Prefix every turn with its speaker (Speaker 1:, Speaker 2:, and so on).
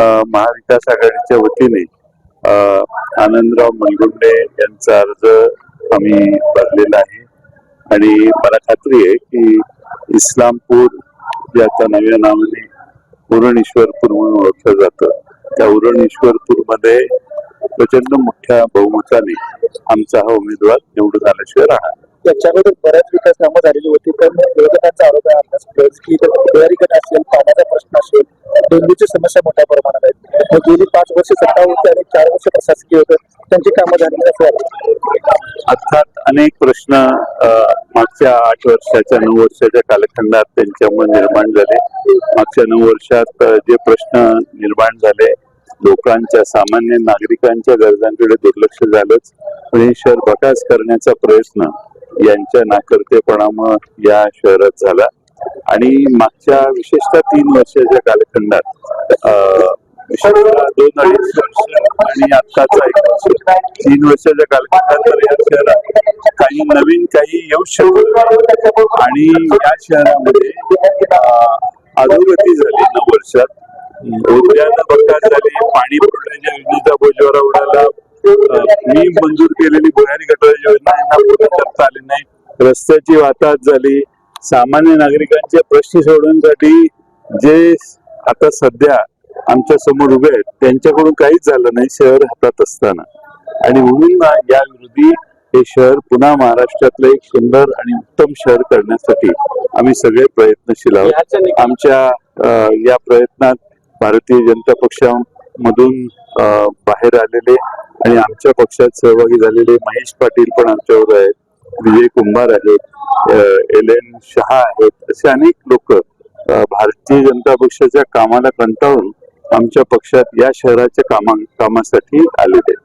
Speaker 1: महाविकास आघाडीच्या वतीने आनंदराव मनगुंडे यांचा अर्ज आम्ही भरलेला आहे. आणि मला खात्री आहे की इस्लामपूर जे आता नव्या नावाने उरणेश्वरपूर म्हणून ओळखलं जातं त्या उरणेश्वरपूरमध्ये मध्ये प्रचंड मोठ्या बहुमताने आमचा हा उमेदवार निवडून आल्याशिवाय राहणार
Speaker 2: याच्यामध्ये बऱ्याच विकास कामं झालेली होती पण विरोधकांचा आरोप आहे की गट असेल कामाचा डेंग्यूची समस्या मोठ्या प्रमाणात आहे. मग गेली पाच वर्ष सत्ता होती आणि चार वर्ष प्रशासकीय होतं. त्यांची कामं झाली असं वाटतं.
Speaker 1: अर्थात अनेक प्रश्न मागच्या आठ वर्षाच्या नऊ वर्षाच्या कालखंडात त्यांच्यामुळे निर्माण झाले. मागच्या नऊ वर्षात जे प्रश्न निर्माण झाले लोकांच्या सामान्य नागरिकांच्या गरजांकडे दुर्लक्ष झालंच. पण हे शहर बकास करण्याचा प्रयत्न यांच्या नाकर्तेपणामुळे या शहरात झाला. आणि मागच्या विशेषतः तीन वर्षाच्या कालखंडात दोन अडीच वर्ष आणि आत्ताचा एक वर्ष तीन वर्षाच्या कालखंडात तर या शहरात काही नवीन काही येऊ शकतो आणि या शहरामध्ये अधोगती झाली नऊ वर्षात. उद्यानं बकास झाली पाणी पुरवठ्याच्या योजनेचा बोजवारा उडाला. मी मंजूर केलेली भुयारी गटारी योजना यांना पूर्ण करता आली नाही. रस्त्याची वाताहत झाली. सामान्य नागरिकांचे प्रश्न सोडवण्यासाठी जे आता सध्या आमच्यासमोर उभे आहेत त्यांच्याकडून काहीच झालं नाही शहर हातात असताना. आणि म्हणून ना या विरोधी हे शहर पुन्हा महाराष्ट्रातलं एक सुंदर आणि उत्तम शहर करण्यासाठी आम्ही सगळे प्रयत्नशील आहोत. आमच्या या प्रयत्नात भारतीय जनता पक्षामधून बाहेर आलेले आणि आमच्या पक्षात सहभागी झालेले महेश पाटील पण आमच्यावर आहेत. विजय कुंभार आहेत एल एन शहा आहेत असे अनेक लोक भारतीय जनता पक्षाच्या कामाला कंटाळून आमच्या पक्षात या शहराच्या कामा कामासाठी आलेले आहेत.